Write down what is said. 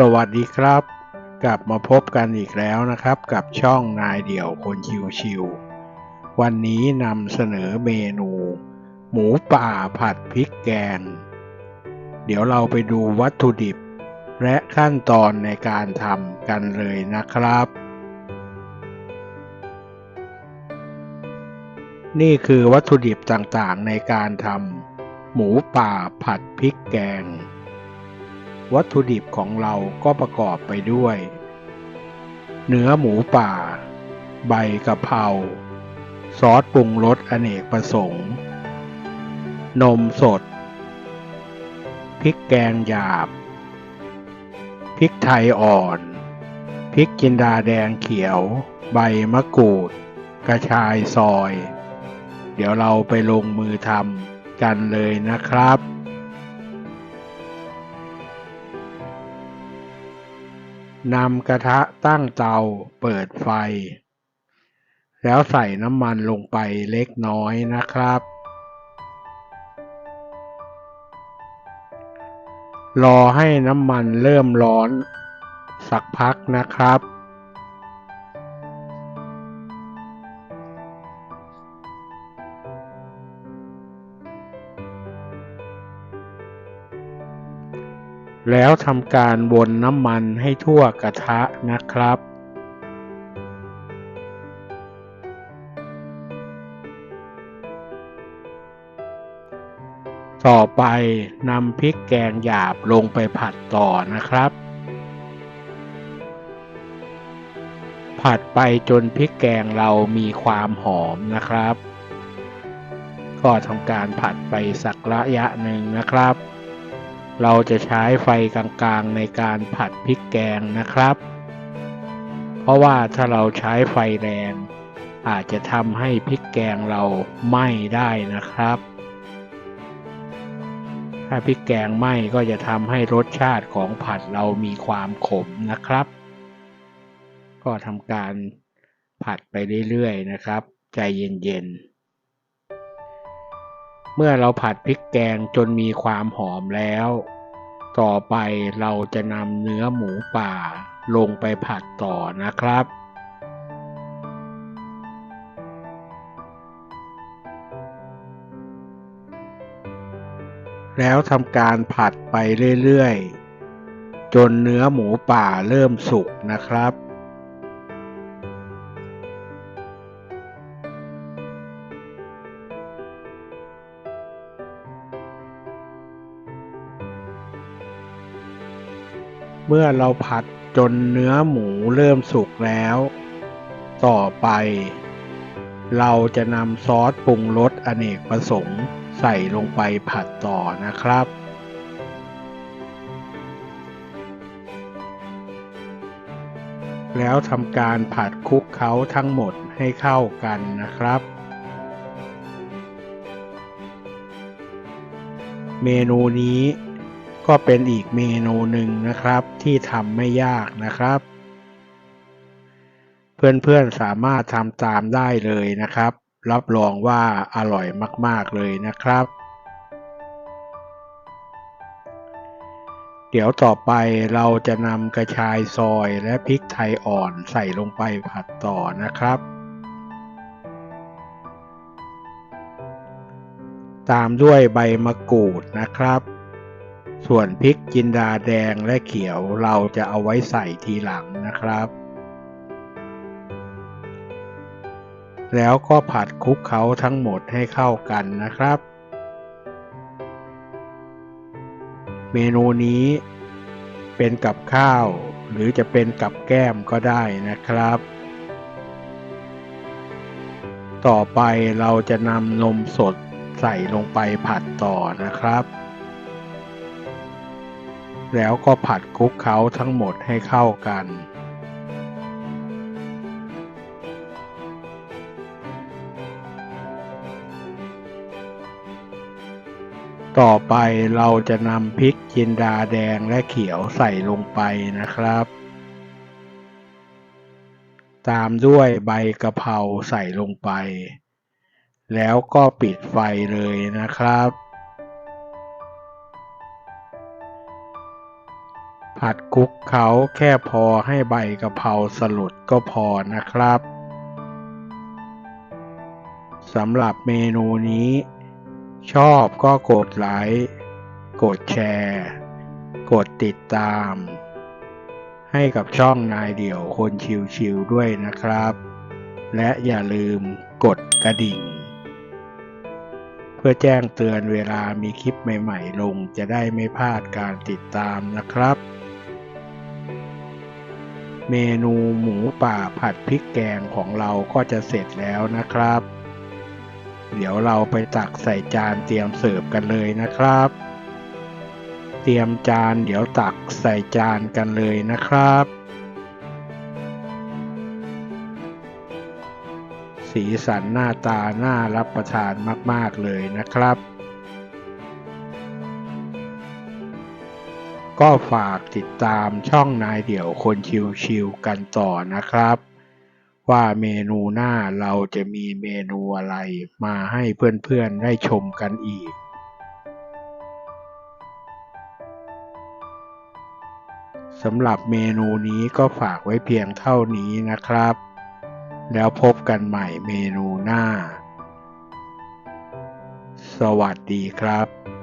สวัสดีครับ กลับมาพบกันอีกแล้วนะครับ กับช่องนายเดี่ยวคนชิวๆวันนี้นำเสนอเมนู หมูป่าผัดพริกแกง เดี๋ยวเราไปดูวัตถุดิบ และขั้นตอนในการทำกันเลยนะครับ นี่คือวัตถุดิบต่างๆในการทำหมูป่าผัดพริกแกง วัตถุดิบของเราก็ประกอบไปด้วย เนื้อหมูป่า ใบกะเพราซอสปรุงรสอเนกประสงค์ นมสด พริกแกงหยาบ พริกไทยอ่อน พริกจินดาแดงเขียว ใบมะกรูด กระชายซอย เดี๋ยวเราไปลงมือทำกันเลยนะครับ นำกระทะตั้งเตาเปิดไฟ แล้วใส่น้ำมันลงไปเล็กน้อยนะครับ รอให้น้ำมันเริ่มร้อนสักพักนะครับ แล้วทำการวนน้ำมันให้ทั่วกระทะนะครับ ต่อไปนำพริกแกงหยาบลงไปผัดต่อนะครับ ผัดไปจนพริกแกงเรามีความหอมนะครับ ก็ทำการผัดไปสักระยะหนึ่งนะครับ เราจะใช้ไฟกลางๆในการผัดพริกแกงนะครับ เพราะว่าถ้าเราใช้ไฟแรง อาจจะทำให้พริกแกงเราไหม้ได้นะครับ ถ้าพริกแกงไหม้ก็จะทำให้รสชาติของผัดเรามีความขมนะครับ ก็ทำการผัดไปเรื่อยๆนะครับ ใจเย็นๆ เมื่อเราผัดพริกแกงจนมีความหอมแล้ว ต่อไปเราจะนำเนื้อหมูป่าลงไปผัดต่อนะครับ แล้วทำการผัดไปเรื่อยๆ จนเนื้อหมูป่าเริ่มสุกนะครับ เมื่อเราผัดจนเนื้อหมูเริ่มสุกแล้ว ต่อไป เราจะนำซอสปรุงรสอเนกประสงค์ใส่ลงไปผัดต่อนะครับ แล้วทำการผัดคลุกเคล้าทั้งหมดให้เข้ากันนะครับ เมนูนี้ ก็เป็นอีกเมนูหนึ่งนะครับที่ทำไม่ยากนะครับ เพื่อนๆสามารถทำตามได้เลยนะครับ รับรองว่าอร่อยมากๆเลยนะครับ เดี๋ยวต่อไปเราจะนำกระชายซอยและพริกไทยอ่อนใส่ลงไปผัดต่อนะครับตามด้วยใบมะกรูดนะครับ ส่วนพริกจินดาแดงและเขียวเราจะเอาไว้ใส่ทีหลังนะครับ แล้วก็ผัดคลุกเคล้าทั้งหมดให้เข้ากันนะครับ เมนูนี้เป็นกับข้าว หรือจะเป็นกับแก้มก็ได้นะครับ ต่อไปเราจะนำนมสดใส่ลงไปผัดต่อนะครับ แล้วก็ผัดคลุกเคล้าทั้งหมดให้เข้ากัน ต่อไปเราจะนำพริกจินดาแดงและเขียวใส่ลงไปนะครับ ตามด้วยใบกะเพราใส่ลงไป แล้วก็ปิดไฟเลยนะครับ ผัดคุกเขาแค่พอให้ใบกะเพราสลดก็พอนะครับสำหรับเมนูนี้ ชอบก็กดไลค์กดแชร์ กดติดตาม ให้กับช่องนายเดี่ยวคนชิวๆด้วยนะครับ และอย่าลืมกดกระดิ่ง เพื่อแจ้งเตือนเวลามีคลิปใหม่ๆลงจะได้ไม่พลาดการติดตามนะครับ เมนูหมูป่าผัดพริกแกงของเราก็จะเสร็จแล้วนะครับ เดี๋ยวเราไปตักใส่จานเตรียมเสิร์ฟกันเลยนะครับ เตรียมจานเดี๋ยวตักใส่จานกันเลยนะครับ สีสันหน้าตาน่ารับประทานมากๆเลยนะครับ ก็ฝากติดตามช่องนายเดี่ยวคนชิวๆกันต่อนะครับ ว่าเมนูหน้าเราจะมีเมนูอะไรมาให้เพื่อนๆได้ชมกันอีก สำหรับเมนูนี้ก็ฝากไว้เพียงเท่านี้นะครับ แล้วพบกันใหม่เมนูหน้า สวัสดีครับ